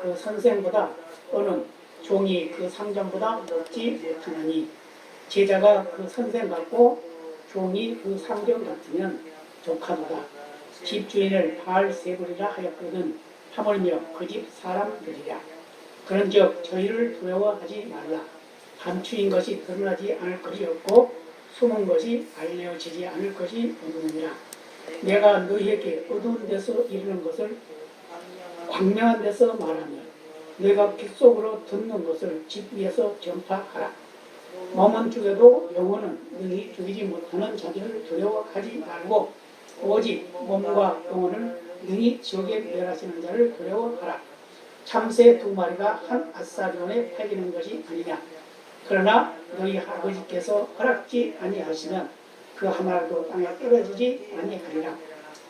그 선생보다 또는 종이 그 상전보다 높지 못하나니 제자가 그 선생 같고 종이 그 상전 같으면 조카도다. 집주인을 바알세불이라 하였거든 하물며 그 집 사람들이라. 그런즉 저희를 두려워하지 말라. 감추인 것이 드러나지 않을 것이 없고 숨은 것이 알려지지 않을 것이 없느니라. 내가 너희에게 어두운 데서 이르는 것을 광명한 데서 말하며 내가 빛 속으로 듣는 것을 집 위에서 전파하라. 몸은 죽여도 영혼은 능히 죽이지 못하는 자들을 두려워하지 말고 오직 몸과 영혼을 능히 지옥에 멸하시는 자를 두려워하라. 참새 두 마리가 한 아사리온에 팔리는 것이 아니냐. 그러나 너희 아버지께서 허락지 아니하시면 그 하나도 땅에 떨어지지 아니하리라.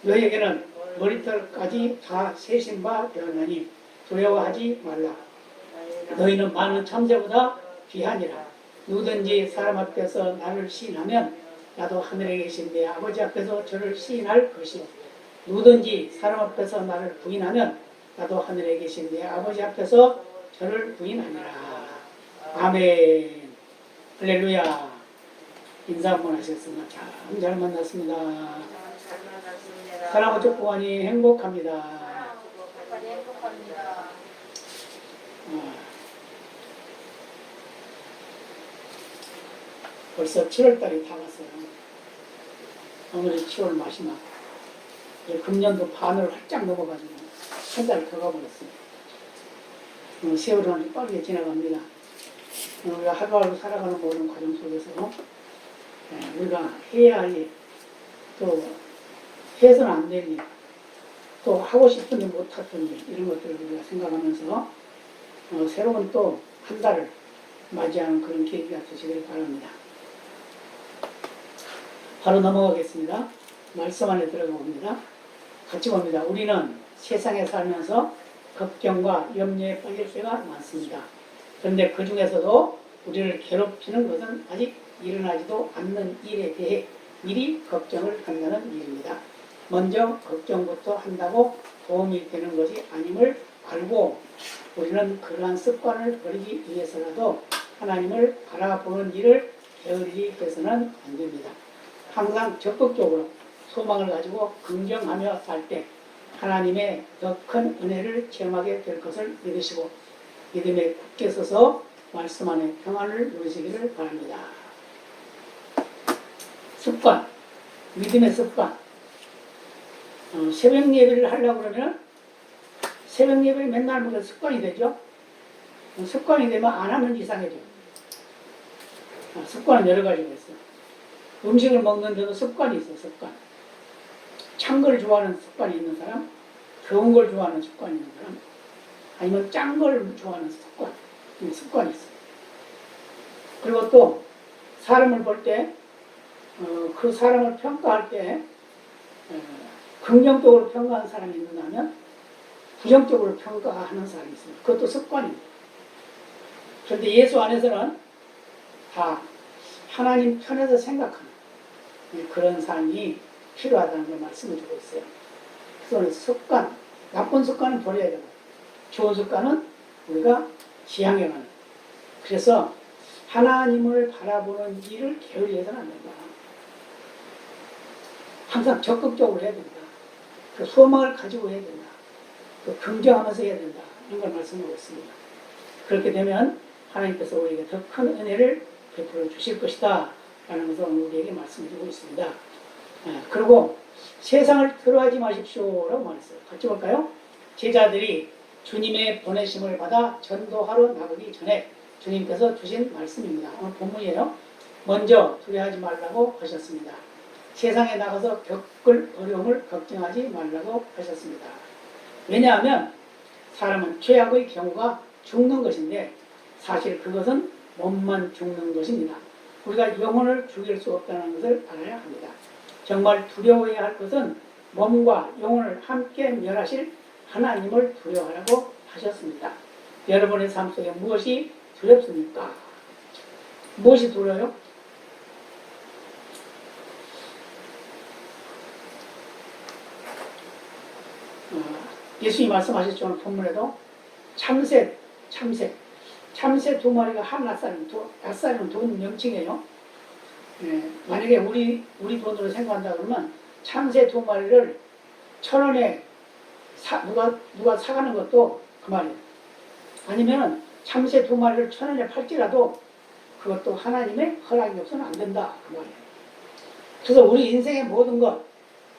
너희에게는 머리털까지 다 세신 바 되었나니 두려워하지 말라. 너희는 많은 참새보다 귀하니라. 누구든지 사람 앞에서 나를 시인하면 나도 하늘에 계신 내 아버지 앞에서 저를 시인할 것이요. 누구든지 사람 앞에서 나를 부인하면 나도 하늘에 계신 내 아버지 앞에서 저를 부인하니라. 아멘. 할렐루야. 인사 한번 하셨으면 참. 잘 만났습니다. 사랑하고 축복하니 행복합니다. 어. 벌써 7월달이 다 갔어요. 오늘이 7월 마지막. 이제 금년도 반을 활짝 넘어가지고 한달더 가버렸어요. 어, 세월은 빠르게 지나갑니다. 어, 우리가 하루하루 살아가는 모든 과정 속에서 예, 우리가 해야 할 일, 또 해서는 안 될 일, 또 하고 싶은 일 못했던 일, 이런 것들을 우리가 생각하면서 어, 새로운 또 한 달을 맞이하는 그런 계기가 되시기를 바랍니다. 바로 넘어가겠습니다. 말씀 안에 들어가 봅니다. 같이 봅니다. 우리는 세상에 살면서 걱정과 염려에 빠질 때가 많습니다. 그런데 그 중에서도 우리를 괴롭히는 것은 아직 일어나지도 않는 일에 대해 미리 걱정을 한다는 일입니다. 먼저 걱정부터 한다고 도움이 되는 것이 아님을 알고 우리는 그러한 습관을 버리기 위해서라도 하나님을 바라보는 일을 게으르게 해서는 안 됩니다. 항상 적극적으로 소망을 가지고 긍정하며 살 때 하나님의 더 큰 은혜를 체험하게 될 것을 믿으시고 믿음에 굳게 서서 말씀 안에 평안을 누리시기를 바랍니다. 습관, 믿음의 습관. 어, 새벽 예배를 하려고 그러면 새벽 예배를 맨날 보면 습관이 되죠. 어, 습관이 되면 안 하면 이상해져. 어, 습관은 여러 가지가 있어요. 음식을 먹는데도 습관이 있어요, 습관. 찬 걸 좋아하는 습관이 있는 사람, 더운 걸 좋아하는 습관이 있는 사람, 아니면 짠 걸 좋아하는 습관, 이 습관이 있어요. 그리고 또 사람을 볼 때, 어, 그 사람을 평가할 때, 어, 긍정적으로 평가하는 사람이 있는가 하면 부정적으로 평가하는 사람이 있어요. 그것도 습관입니다. 그런데 예수 안에서는 다 하나님 편에서 생각하는 그런 삶이 필요하다는 걸 말씀을 주고 있어요. 그래서 습관, 나쁜 습관은 버려야 되고 좋은 습관은 우리가 지향해 가는. 그래서 하나님을 바라보는 일을 게을리해서는 안 된다. 항상 적극적으로 해야 된다. 그 소망을 가지고 해야 된다. 그 긍정하면서 해야 된다. 이런 걸 말씀하고 있습니다. 그렇게 되면 하나님께서 우리에게 더 큰 은혜를 베풀어 주실 것이다. 라는 것을 우리에게 말씀해주고 있습니다. 예, 그리고 세상을 들어하지 마십시오. 라고 말했어요. 같이 볼까요? 제자들이 주님의 보내심을 받아 전도하러 나가기 전에 주님께서 주신 말씀입니다. 오늘 본문이에요. 먼저 두려워하지 말라고 하셨습니다. 세상에 나가서 겪을 어려움을 걱정하지 말라고 하셨습니다. 왜냐하면 사람은 최악의 경우가 죽는 것인데 사실 그것은 몸만 죽는 것입니다. 우리가 영혼을 죽일 수 없다는 것을 알아야 합니다. 정말 두려워해야 할 것은 몸과 영혼을 함께 멸하실 하나님을 두려워하라고 하셨습니다. 여러분의 삶 속에 무엇이 두렵습니까? 무엇이 두려워요? 어, 예수님이 말씀하셨죠. 오늘 본문에도 참새, 참새. 참새 두 마리가 한 낯살은, 두, 낯살은 돈 명칭이에요. 예, 만약에 우리, 우리 돈으로 생각한다 그러면 참새 두 마리를 천 원에 사, 누가, 누가 사가는 것도 그 말이에요. 아니면 참새 두 마리를 천 원에 팔지라도 그것도 하나님의 허락이 없으면 안 된다. 그 말이에요. 그래서 우리 인생의 모든 것,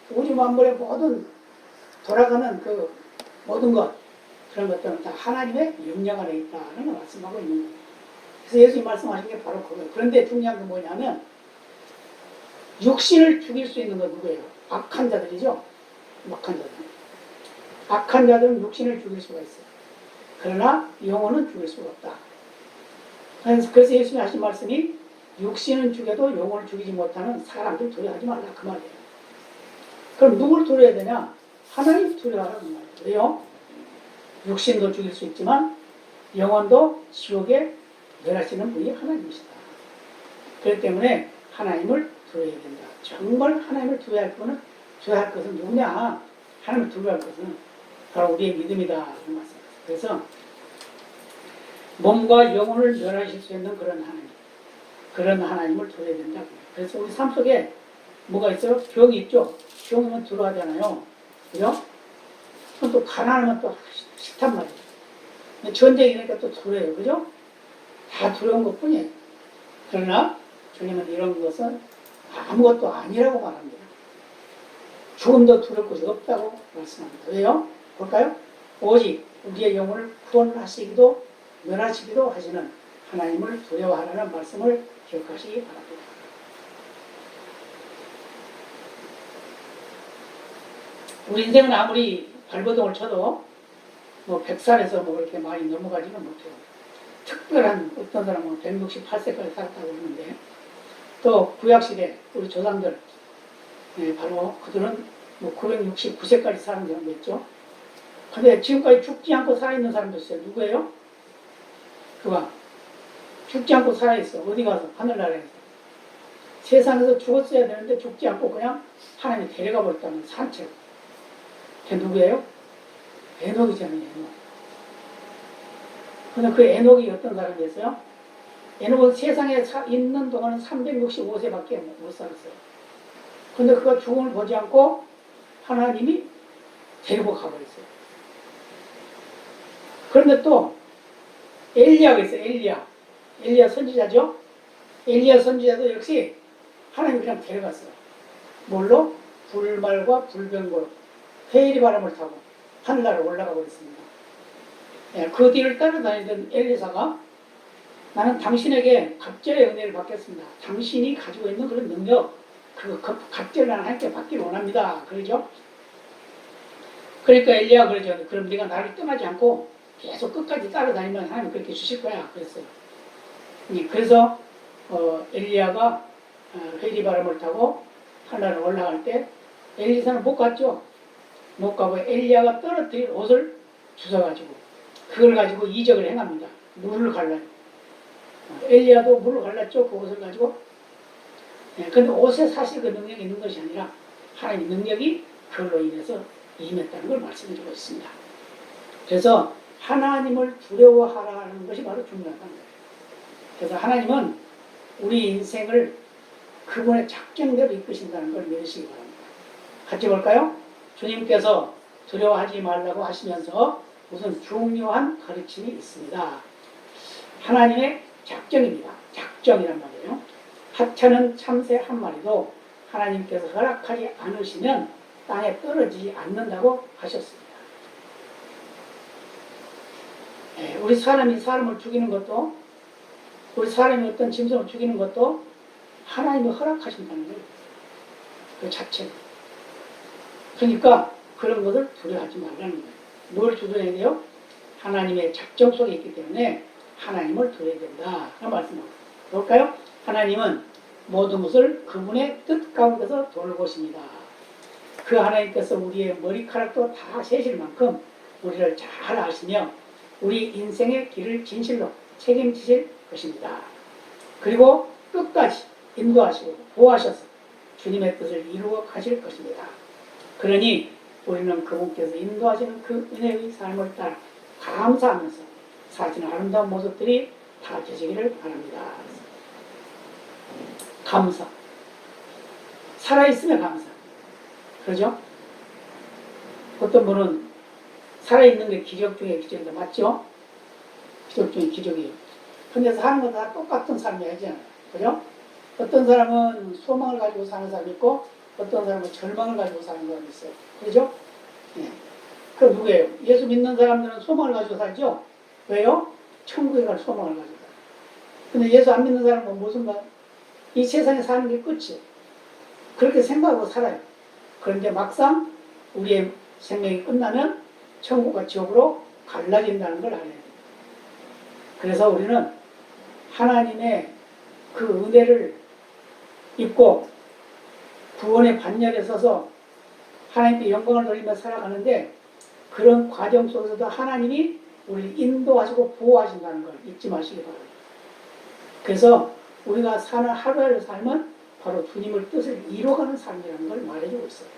우리 만물의 모든 돌아가는 그 모든 것, 그런 것들은 다 하나님의 영향 아래 있다는 걸 말씀하고 있는 거예요. 그래서 예수님 말씀하신 게 바로 그거예요. 그런데 중요한 건 뭐냐면, 육신을 죽일 수 있는 건 누구예요? 악한 자들이죠? 악한 자들. 악한 자들은 육신을 죽일 수가 있어요. 그러나 영혼은 죽일 수가 없다. 그래서 예수님이 하신 말씀이 육신은 죽여도 영혼을 죽이지 못하는 사람들 두려워하지 말라 그 말이에요. 그럼 누굴 두려워야 되냐? 하나님 두려워하라는 말이에요. 왜요? 육신도 죽일 수 있지만 영혼도 지옥에 멸하시는 분이 하나님이시다. 그렇기 때문에 하나님을 두려워야 된다. 정말 하나님을 두려워할 분은 두려워할 것은 누구냐? 하나님을 두려워할 것은 바로 우리의 믿음이다. 그래서 몸과 영혼을 멸하실 수 있는 그런 하나님, 그런 하나님을 두려워야 된다. 그래서 우리 삶 속에 뭐가 있어요? 병이 있죠. 병이면 두려워하잖아요. 그죠? 그럼 또 가난하면 또 싫단 말이에요. 전쟁이니까 또 두려워요. 그죠? 다 두려운 것 뿐이에요. 그러나 주님은 이런 것은 아무것도 아니라고 말합니다. 죽음도 두려울 것이 없다고 말씀합니다. 왜요? 볼까요? 오직 우리의 영혼을 구원하시기도 멸하시기도 하시는 하나님을 두려워하라는 말씀을 기억하시기 바랍니다. 우리 인생은 아무리 발버둥을 쳐도 뭐 100살에서 뭐 그렇게 많이 넘어가지는 못해요. 특별한 어떤 사람은 168세까지 살았다고 그러는데 또 구약시대 우리 조상들 예, 바로 그들은 뭐 969세까지 사는 사람도 있죠. 근데 지금까지 죽지 않고 살아있는 사람도 있어요. 누구예요? 그가 죽지 않고 살아있어. 어디 가서? 하늘나라에서. 세상에서 죽었어야 되는데 죽지 않고 그냥 하나님이 데려가 버렸다는 산책. 걔 누구예요? 에녹이잖아요, 에녹. 근데 그 에녹이 어떤 사람이었어요? 에녹은 세상에 사- 있는 동안은 365세밖에 못 살았어요. 근데 그가 죽음을 보지 않고 하나님이 데리고 가버렸어요. 그런데 또 엘리야가 있어요. 엘리야. 엘리야 선지자죠. 엘리야 선지자도 역시 하나님이 그냥 데려갔어요. 뭘로? 불말과 불병거로 회의리 바람을 타고 하늘나라로 올라가 버렸습니다. 예, 그 뒤를 따라다니던 엘리사가 나는 당신에게 갑절의 은혜를 받겠습니다. 당신이 가지고 있는 그런 능력, 그 나는 함께 받기를 원합니다. 그러죠? 그러니까 엘리야 그러죠. 그럼 네가 나를 떠나지 않고 계속 끝까지 따라다니면 하나님 그렇게 주실 거야. 그랬어요. 예, 그래서 어, 엘리야가 어, 회리 바람을 타고 하늘로 올라갈 때 엘리사는 못 갔죠. 못 가고 엘리야가 떨어뜨린 옷을 주워가지고 그걸 가지고 이적을 행합니다. 물을 갈라요. 어, 엘리야도 물을 갈랐죠. 그 옷을 가지고. 예, 근데 옷에 사실 그 능력이 있는 것이 아니라 하나님 능력이 그걸로 인해서 임했다는 걸 말씀해주고 있습니다. 그래서 하나님을 두려워하라는 것이 바로 중요하다는 거예요. 그래서 하나님은 우리 인생을 그분의 작정대로 이끄신다는 걸 믿으시기 바랍니다. 같이 볼까요? 주님께서 두려워하지 말라고 하시면서 우선 중요한 가르침이 있습니다. 하나님의 작정입니다. 작정이란 말이에요. 하찮은 참새 한 마리도 하나님께서 허락하지 않으시면 땅에 떨어지지 않는다고 하셨습니다. 예, 우리 사람이 사람을 죽이는 것도 우리 사람이 어떤 짐승을 죽이는 것도 하나님이 허락하신다는 거예요. 그 자체. 그러니까 그런 것을 두려워하지 말라는 거예요. 뭘 두려워해야 돼요? 하나님의 작정 속에 있기 때문에 하나님을 두려워야 된다. 라는 말씀을 볼까요? 하나님은 모든 것을 그분의 뜻 가운데서 돌보십니다. 그 하나님께서 우리의 머리카락도 다 세실 만큼 우리를 잘 아시며 우리 인생의 길을 진실로 책임지실 것입니다. 그리고 끝까지 인도하시고 보호하셔서 주님의 뜻을 이루어 가실 것입니다. 그러니 우리는 그분께서 인도하시는 그 은혜의 삶을 따라 감사하면서 사시는 아름다운 모습들이 다 되시기를 바랍니다. 감사. 살아있으면 감사. 그러죠? 어떤 분은 살아있는 게 기적 중에 기적이다. 맞죠? 기적 중에 기적이에요. 근데 사는 건 다 똑같은 삶이 아니잖아요. 그죠? 어떤 사람은 소망을 가지고 사는 사람이 있고, 어떤 사람은 절망을 가지고 사는 사람이 있어요. 그죠? 예. 그 누구예요? 예수 믿는 사람들은 소망을 가지고 살죠? 왜요? 천국에 갈 소망을 가지고 살아요. 근데 예수 안 믿는 사람은 무슨 말? 이 세상에 사는 게 끝이에요. 그렇게 생각하고 살아요. 그런데 막상 우리의 생명이 끝나면 천국과 지옥으로 갈라진다는 걸 알아야 돼요. 그래서 우리는 하나님의 그 은혜를 입고 구원의 반열에 서서 하나님께 영광을 돌리며 살아가는데 그런 과정 속에서도 하나님이 우리를 인도하시고 보호하신다는 걸 잊지 마시기 바랍니다. 그래서 우리가 사는 하루하루 삶은 바로 주님을 뜻을 이루어가는 삶이라는 걸 말해주고 있어요.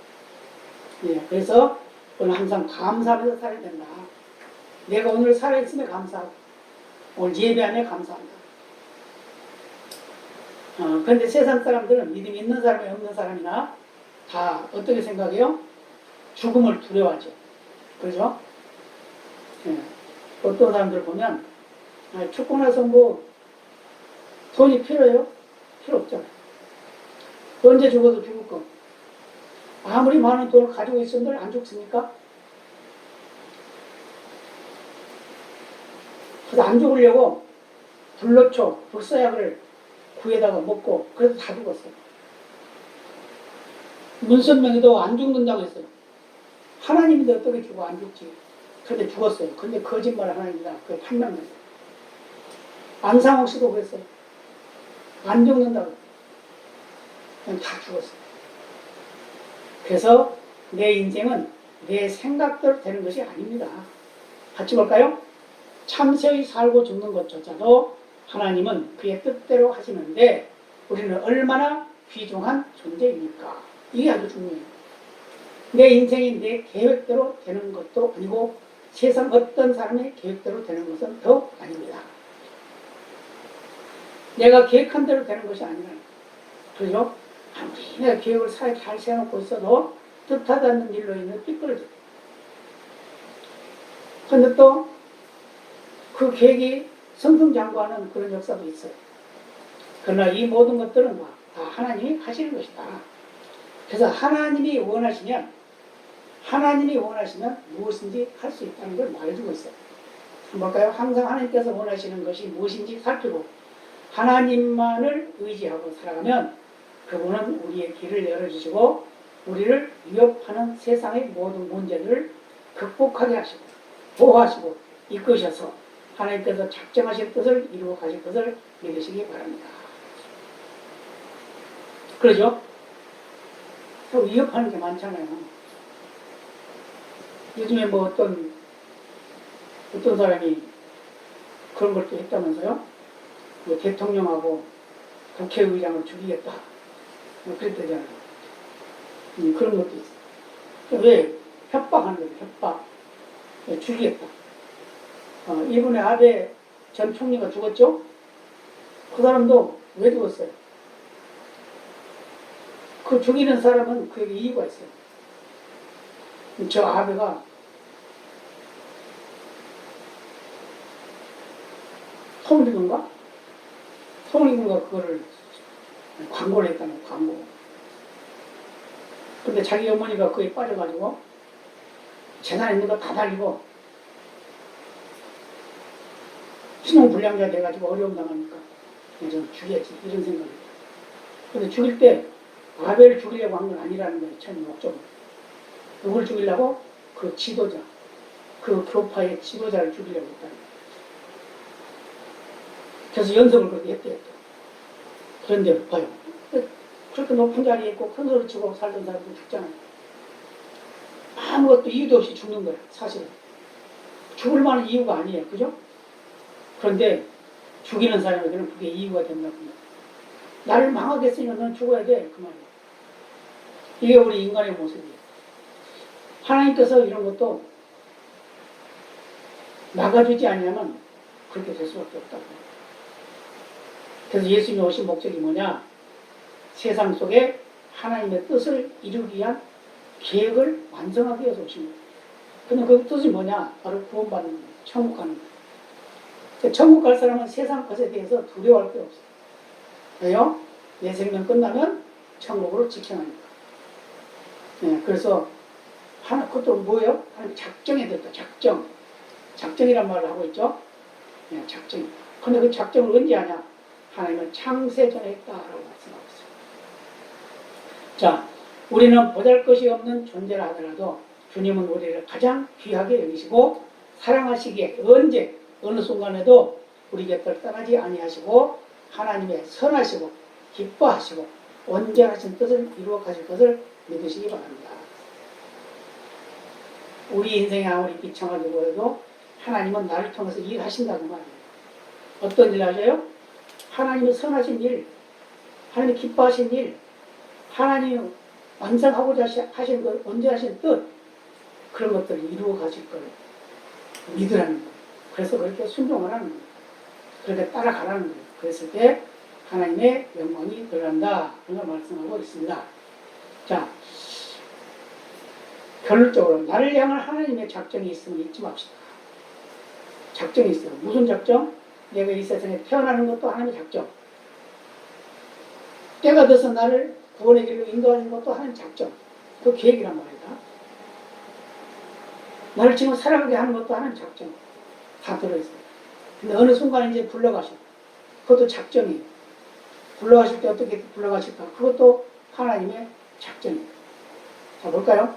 예, 그래서 오늘 항상 감사하면서 살아야 된다. 내가 오늘 살아있음에 감사하고 오늘 예배함에 감사한다. 어, 그런데 세상 사람들은 믿음 있는 사람이 없는 사람이나 다 어떻게 생각해요? 죽음을 두려워하죠. 그죠? 예. 어떤 사람들 보면 아, 죽고 나서 뭐 돈이 필요해요? 필요 없잖아요. 언제 죽어도 죽을 거. 아무리 많은 돈을 가지고 있으면 안 죽습니까? 그래서 안 죽으려고 불로초, 불사약을 구에다가 먹고 그래서 다 죽었어요. 문선명이도 안 죽는다고 했어요. 하나님인데 어떻게 죽어 안 죽지? 근데 죽었어요. 근데 거짓말 하나님이다. 그게 판명됐어요. 안상옥 씨도 그랬어요. 안 죽는다고. 그냥 다 죽었어요. 그래서 내 인생은 내 생각대로 되는 것이 아닙니다. 같이 볼까요? 참새의 살고 죽는 것조차도 하나님은 그의 뜻대로 하시는데 우리는 얼마나 귀중한 존재입니까? 이게 아주 중요해요. 내 인생이 내 계획대로 되는 것도 아니고 세상 어떤 사람의 계획대로 되는 것은 더 아닙니다. 내가 계획한 대로 되는 것이 아니라 그죠? 아무리 내가 계획을 잘, 잘 세워놓고 있어도 뜻하지 않는 일로 인해 삐뚤어져. 근데 또 그 계획이 성승장구하는 그런 역사도 있어요. 그러나 이 모든 것들은 다 하나님이 하시는 것이다. 그래서 하나님이 원하시면 하나님이 원하시면 무엇인지 할 수 있다는 걸 말해주고 있어요. 볼까요? 항상 하나님께서 원하시는 것이 무엇인지 살피고 하나님만을 의지하고 살아가면 그분은 우리의 길을 열어주시고 우리를 위협하는 세상의 모든 문제들을 극복하게 하시고 보호하시고 이끄셔서 하나님께서 작정하신 뜻을 이루어 가실 것을 믿으시기 바랍니다. 그러죠? 또 위협하는 게 많잖아요. 요즘에 뭐 어떤 어떤 사람이 그런 걸 또 했다면서요? 뭐 대통령하고 국회의장을 죽이겠다. 뭐 그랬다잖아요. 음, 그런 것도 있어요. 왜? 협박하는 거죠, 협박. 왜 죽이겠다. 어, 일본의 아베 전 총리가 죽었죠? 그 사람도 왜 죽었어요? 그 죽이는 사람은 그에게 이유가 있어요. 저 아베가 송리군가? 송리군가 그거를 광고를 했다는 광고. 근데 자기 어머니가 그에 빠져가지고 재산 있는 거 다 달리고 신용불량자 돼가지고 어려움 당하니까 그래서 죽여야지 이런 생각이 근데 죽일 때 아벨을 죽이려고 한 건 아니라는 거예요 처음 목적은. 누굴 죽이려고? 그 지도자. 그 교파의 지도자를 죽이려고 했다는 거예요. 그래서 연습을 그렇게 했대요 또. 그런데 봐요. 그렇게 높은 자리에 있고 큰 소리 치고 살던 사람도 죽잖아요. 아무것도 이유도 없이 죽는 거예요 사실은. 죽을 만한 이유가 아니에요 그죠? 그런데 죽이는 사람에게는 그게 이유가 된다고. 나를 망하게 했으니까 넌 죽어야 돼. 그 말이에요. 이게 우리 인간의 모습이에요. 하나님께서 이런 것도 막아주지 않으면 그렇게 될 수밖에 없다고. 그래서 예수님이 오신 목적이 뭐냐? 세상 속에 하나님의 뜻을 이루기 위한 계획을 완성하기 위해서 오신 거예요. 근데 그 뜻이 뭐냐? 바로 구원받는 거예요. 천국 가는 거예요. 천국 갈 사람은 세상 것에 대해서 두려워할 게 없어요. 왜요? 내 생명 끝나면 천국으로 직행하니까. 네, 그래서 하나 그것도 뭐예요? 하나님 작정에 됐다. 작정. 작정이란 말을 하고 있죠. 네, 작정. 근데 그 작정을 언제 하냐? 하나님은 창세전에 했다라고 말씀하고 있어요. 자, 우리는 보잘 것이 없는 존재라 하더라도 주님은 우리를 가장 귀하게 여기시고 사랑하시기에 언제 어느 순간에도 우리 곁을 떠나지 아니하시고 하나님의 선하시고 기뻐하시고 온전하신 뜻을 이루어 가실 것을 믿으시기 바랍니다. 우리 인생이 아무리 비참하다고 해도 하나님은 나를 통해서 일하신다는 말이에요. 어떤 일 하셔요? 하나님의 선하신 일, 하나님이 기뻐하신 일, 하나님이 완성하고자 하신 것, 온전하신 뜻, 그런 것들을 이루어 가실 거예요. 믿으라는 거예요. 그래서 그렇게 순종하라는 거예요. 그렇게 따라가라는 거예요. 그랬을 때 하나님의 영광이 드러난다. 그런 걸 말씀하고 있습니다. 자, 결론적으로 나를 향한 하나님의 작정이 있음을 잊지 맙시다. 작정이 있어요. 무슨 작정? 내가 이 세상에 태어나는 것도 하나님의 작정. 때가 돼서 나를 구원의 길로 인도하는 것도 하나님의 작정. 그 계획이란 말이다. 나를 지금 살아가게 하는 것도 하나님의 작정. 다 들어있어요. 근데 어느 순간 이제 불러가셔. 그것도 작정이에요. 불러가실 때 어떻게 불러가실까? 그것도 하나님의 작정이에요. 자, 볼까요?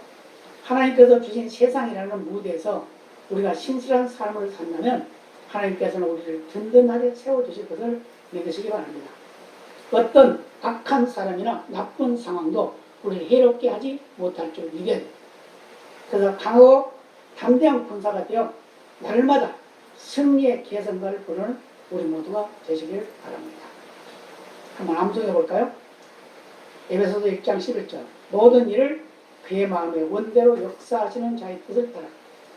하나님께서 주신 세상이라는 무대에서 우리가 신실한 삶을 산다면 하나님께서는 우리를 든든하게 세워주실 것을 믿으시기 바랍니다. 어떤 악한 사람이나 나쁜 상황도 우리를 해롭게 하지 못할 줄 믿어야 돼요. 그래서 강하고 담대한 군사가 되어 날마다 승리의 개선과를 부르는 우리 모두가 되시길 바랍니다. 한번 암송해 볼까요? 에베소서 6장 11절 모든 일을 그의 마음의 원대로 역사하시는 자의 뜻을 따라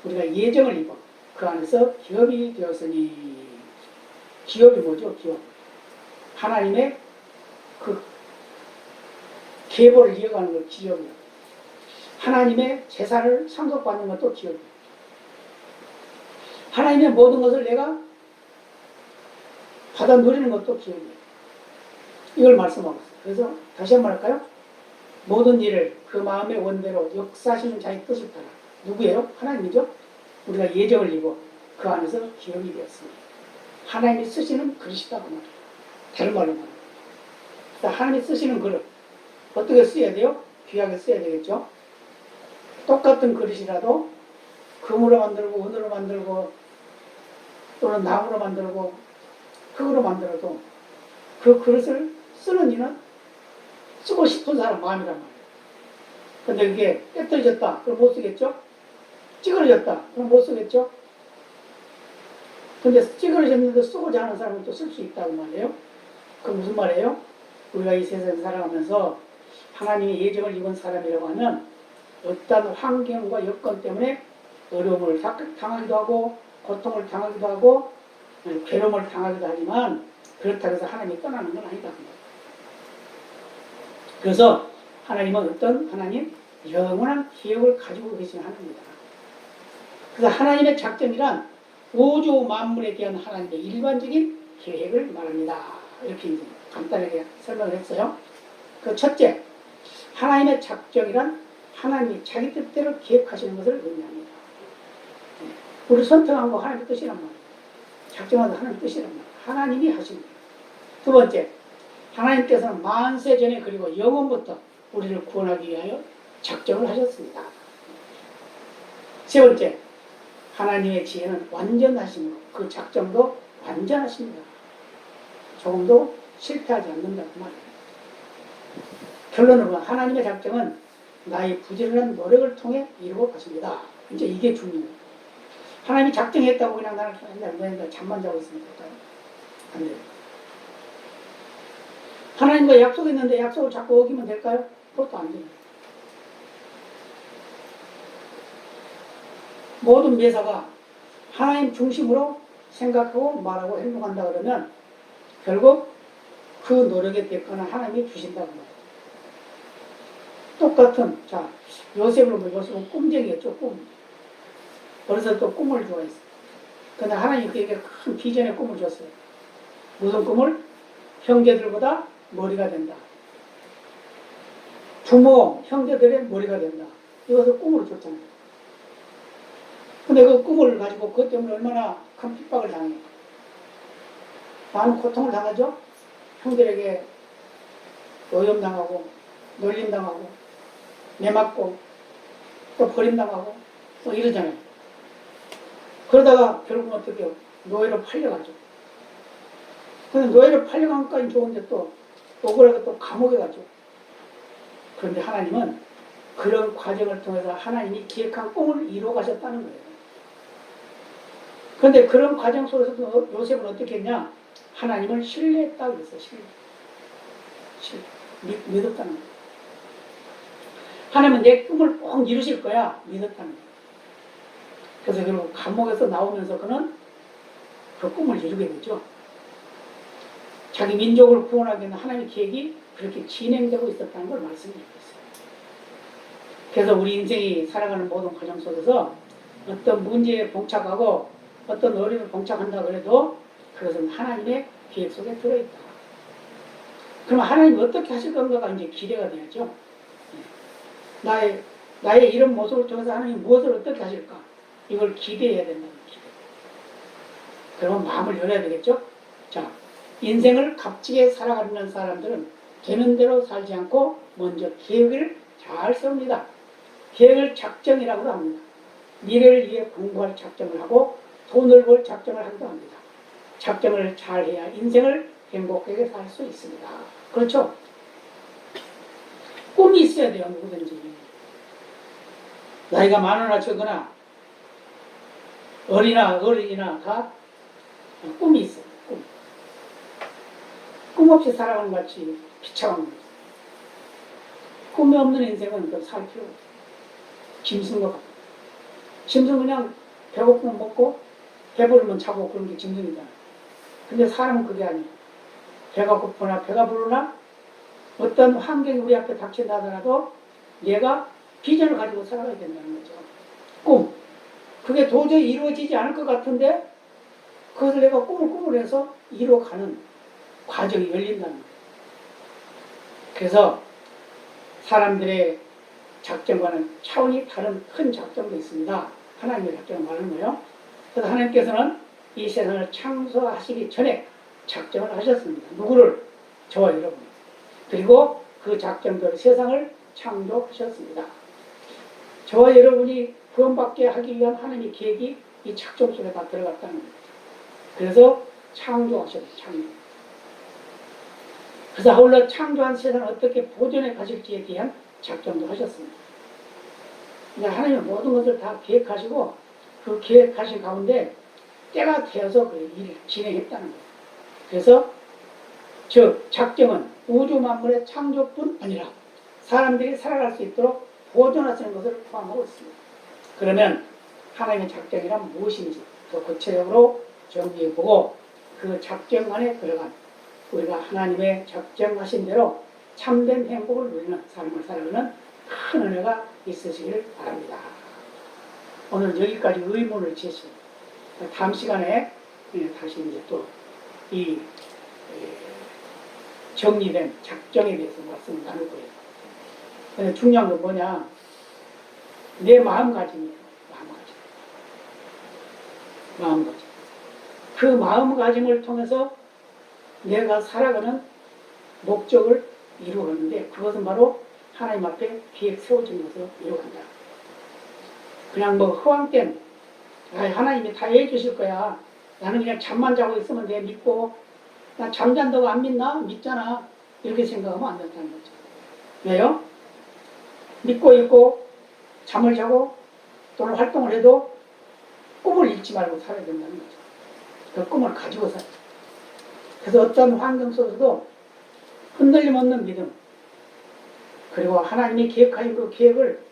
우리가 예정을 입어 그 안에서 기업이 되었으니 기업이 뭐죠? 기업 하나님의 그 계보를 이어가는 걸 기업이에요. 하나님의 제사를 상속받는 것도 기업이에요. 하나님의 모든 것을 내가 받아 누리는 것도 기업이에요. 이걸 말씀하고 있어요. 그래서 다시 한 번 할까요? 모든 일을 그 마음의 원대로 역사하시는 자의 뜻을 따라 누구예요? 하나님이죠? 우리가 예정을 입어 그 안에서 기업이 되었습니다. 하나님이 쓰시는 그릇이다 그 말이에요. 다른 말로. 그러니까 하나님이 쓰시는 그릇 어떻게 써야 돼요? 귀하게 써야 되겠죠? 똑같은 그릇이라도 금으로 만들고 은으로 만들고 또는 나무로 만들고 흙으로 만들어도 그 그릇을 쓰는 이는 쓰고 싶은 사람 마음이란 말이에요. 근데 그게 깨떨어졌다. 그럼 못 쓰겠죠? 찌그러졌다. 그럼 못 쓰겠죠? 근데 찌그러졌는데 쓰고자 하는 사람은 또 쓸 수 있다고 말이에요. 그 무슨 말이에요? 우리가 이 세상에 살아가면서 하나님의 예정을 입은 사람이라고 하면 어떤 환경과 여건 때문에 어려움을 당- 당하기도 하고 고통을 당하기도 하고 괴로움을 당하기도 하지만 그렇다고 해서 하나님이 떠나는 건 아니다. 그래서 하나님은 어떤 하나님 영원한 기억을 가지고 계신 하나님이다. 그래서 하나님의 작정이란 우주 만물에 대한 하나님의 일반적인 계획을 말합니다. 이렇게 간단하게 설명을 했어요. 그 첫째, 하나님의 작정이란 하나님이 자기 뜻대로 기획하시는 것을 의미합니다. 우리 선택한 거 하나님의 뜻이란 말이에요. 작정한 거 하나님의 뜻이란 말이에요. 하나님이 하시는 거예요. 두 번째, 하나님께서는 만세 전에 그리고 영원부터 우리를 구원하기 위하여 작정을 하셨습니다. 세 번째, 하나님의 지혜는 완전하심으로 그 작정도 완전하십니다. 조금도 실패하지 않는다고 말이에요. 결론으로 하나님의 작정은 나의 부지런한 노력을 통해 이루어 가십니다. 이제 이게 중요해요. 하나님이 작정했다고 그냥 나는 맨날 맨날 잠만 자고 있으면 될까요? 안 돼요. 하나님과 약속했는데 약속을 자꾸 어기면 될까요? 그것도 안 돼요. 모든 매사가 하나님 중심으로 생각하고 말하고 행동한다 그러면 결국 그 노력의 대가는 하나님이 주신다는 거예요. 똑같은 자 요셉을 보면 요셉은 꿈쟁이였죠 꿈. 어려서 또 꿈을 좋아했어. 근데 하나님 그에게 큰 비전의 꿈을 줬어요. 무슨 꿈을? 형제들보다 머리가 된다. 부모, 형제들의 머리가 된다. 이것을 꿈으로 줬잖아요. 근데 그 꿈을 가지고 그것 때문에 얼마나 큰 핍박을 당해. 많은 고통을 당하죠? 형들에게 오염당하고, 놀림당하고, 매맞고, 또 버림당하고, 또 이러잖아요. 그러다가 결국은 어떻게? 노예로 팔려가죠. 근데 노예로 팔려간 것까지 좋은데 또 억울하게 또 감옥에 가죠. 그런데 하나님은 그런 과정을 통해서 하나님이 기획한 꿈을 이루어 가셨다는 거예요. 그런데 그런 과정 속에서도 요셉은 어떻게 했냐? 하나님을 신뢰했다고 그랬어요. 신뢰. 신뢰. 믿, 믿었다는 거예요. 하나님은 내 꿈을 꼭 이루실 거야. 믿었다는 거예요. 그래서 결국 감옥에서 나오면서 그는 그 꿈을 이루게 되죠. 자기 민족을 구원하기 위한 하나님의 계획이 그렇게 진행되고 있었다는 걸 말씀드리고 있어요. 그래서 우리 인생이 살아가는 모든 과정 속에서 어떤 문제에 봉착하고 어떤 어려움에 봉착한다 그래도 그것은 하나님의 계획 속에 들어있다. 그럼 하나님이 어떻게 하실 건가가 이제 기대가 되죠. 네. 나의, 나의 이런 모습을 통해서 하나님 무엇을 어떻게 하실까? 이걸 기대해야 된다는 기대. 그러면 마음을 열어야 되겠죠? 자, 인생을 값지게 살아가는 사람들은 되는 대로 살지 않고 먼저 계획을 잘 세웁니다. 계획을 작정이라고 합니다. 미래를 위해 공부할 작정을 하고 돈을 벌 작정을 하기도 합니다. 작정을 잘 해야 인생을 행복하게 살 수 있습니다. 그렇죠? 꿈이 있어야 돼요, 누구든지. 나이가 많으나 적으나 어리나 어린이나 다 꿈이 있어요. 꿈. 꿈 없이 살아가는 것 같이 비참한 거죠. 꿈이 없는 인생은 그살 필요 없어요. 짐승 것 같아요. 짐승 그냥 배고프면 먹고 배부르면 자고 그런 게 짐승이잖아요. 근데 사람은 그게 아니에요. 배가 고프나 배가 부르나 어떤 환경이 우리 앞에 닥친다 하더라도 내가 비전을 가지고 살아가야 된다는 거죠. 꿈. 그게 도저히 이루어지지 않을 것 같은데 그것을 내가 꿈을 꿈을 해서 이루어가는 과정이 열린다는 거예요. 그래서 사람들의 작전과는 차원이 다른 큰 작전도 있습니다. 하나님의 작전을 말하는 거예요. 그래서 하나님께서는 이 세상을 창조하시기 전에 작정을 하셨습니다. 누구를? 저와 여러분. 그리고 그 작정대로 세상을 창조하셨습니다. 저와 여러분이 구원받게 하기 위한 하나님의 계획이 이 작정 속에 다 들어갔다는 거예요. 그래서 창조하셨어요. 창조. 그래서 아울러 창조한 세상을 어떻게 보존해 가실지에 대한 작정도 하셨습니다. 그러니까 하나님은 모든 것을 다 계획하시고 그 계획하신 가운데 때가 되어서 그 일을 진행했다는 거예요. 그래서 즉 작정은 우주 만물의 창조뿐 아니라 사람들이 살아갈 수 있도록 보존하시는 것을 포함하고 있습니다. 그러면 하나님의 작정이란 무엇인지 더 구체적으로 정리해 보고 그 작정 안에 들어간 우리가 하나님의 작정하신 대로 참된 행복을 누리는 삶을 살아가는 큰 은혜가 있으시길 바랍니다. 오늘 여기까지 의문을 제시합니다. 다음 시간에 예, 다시 이제 또 이 정리된 작정에 대해서 말씀을 나눌 거예요. 중요한 건 뭐냐? 내 마음가짐이에요. 마음가짐. 마음가짐. 그 마음가짐을 통해서 내가 살아가는 목적을 이루어가는데 그것은 바로 하나님 앞에 계획 세워진 것을 이루어간다. 그냥 뭐 허황된 아, 하나님이 다 해주실 거야. 나는 그냥 잠만 자고 있으면 돼 믿고 나 잠잔다고 안 믿나? 믿잖아. 이렇게 생각하면 안 된다는 거죠. 왜요? 믿고 있고 잠을 자고 또는 활동을 해도 꿈을 잃지 말고 살아야 된다는 거죠. 그 꿈을 가지고 살아야 그래서 어떤 환경 속에서도 흔들림 없는 믿음 그리고 하나님이 계획하신 그 계획을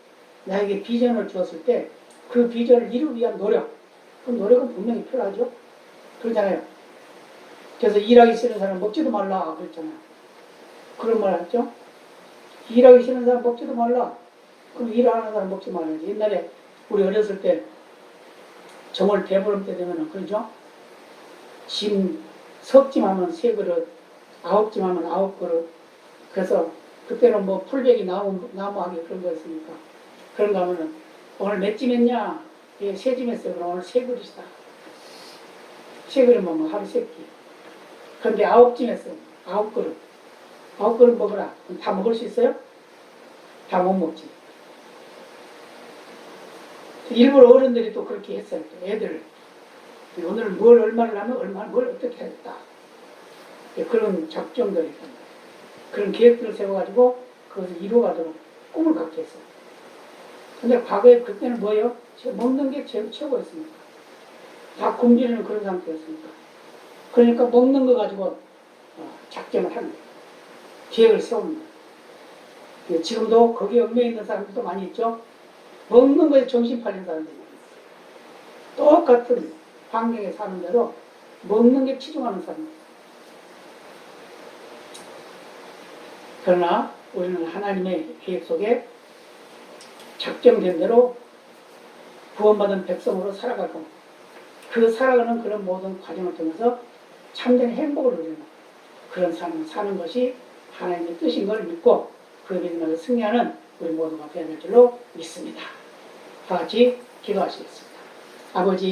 나에게 비전을 주었을 때 그 비전을 이루기 위한 노력 그 노력은 분명히 필요하죠. 그러잖아요. 그래서 일하기 싫은 사람 먹지도 말라 그랬잖아요. 그런 말 했죠. 일하기 싫은 사람 먹지도 말라. 그럼 일하는 사람 먹지 말아야지. 옛날에 우리 어렸을 때 정월 대보름 때 되면은 그러죠. 짐 석짐 하면 세 그릇, 아홉 짐 하면 아홉 그릇. 그래서 그때는 뭐 풀베기 나무, 나무하기 그런 거였으니까. 그런가 하면은 오늘 몇 짐 했냐? 예, 세짐 했어요. 그럼 오늘 세 그릇이다. 세 그릇 먹으면 하루 세 끼. 근데 아홉 짐 했어요. 아홉 그릇. 아홉 그릇 먹으라. 다 먹을 수 있어요? 다 못 먹지. 일부러 어른들이 또 그렇게 했어요. 또 애들. 오늘 뭘 얼마를 하면 얼마, 뭘 어떻게 하겠다. 예, 그런 작정들이. 그런 계획들을 세워가지고 그것을 이루어가도록 꿈을 갖게 했어요. 근데 과거에 그때는 뭐예요? 제- 먹는 게 최, 최고였습니다. 다 굶주리는 그런 상태였으니까. 그러니까 먹는 거 가지고 어, 작정을 하는 거예요. 계획을. 예, 지금도 거기에 얽매여 있는 사람들도 많이 있죠. 먹는 거에 정신 팔린 사람들이 있어요. 똑같은 환경에 사는 대로 먹는 게 치중하는 사람들. 그러나 우리는 하나님의 계획 속에 작정된 대로 구원받은 백성으로 살아가고 그 살아가는 그런 모든 과정을 통해서 참된 행복을 누리는 그런 삶을 사는 것이 하나님의 뜻인 걸 믿고 그 믿음에서 승리하는 우리 모두가 되어야 될 줄로 믿습니다. 다 같이 기도하시겠습니다. 아버지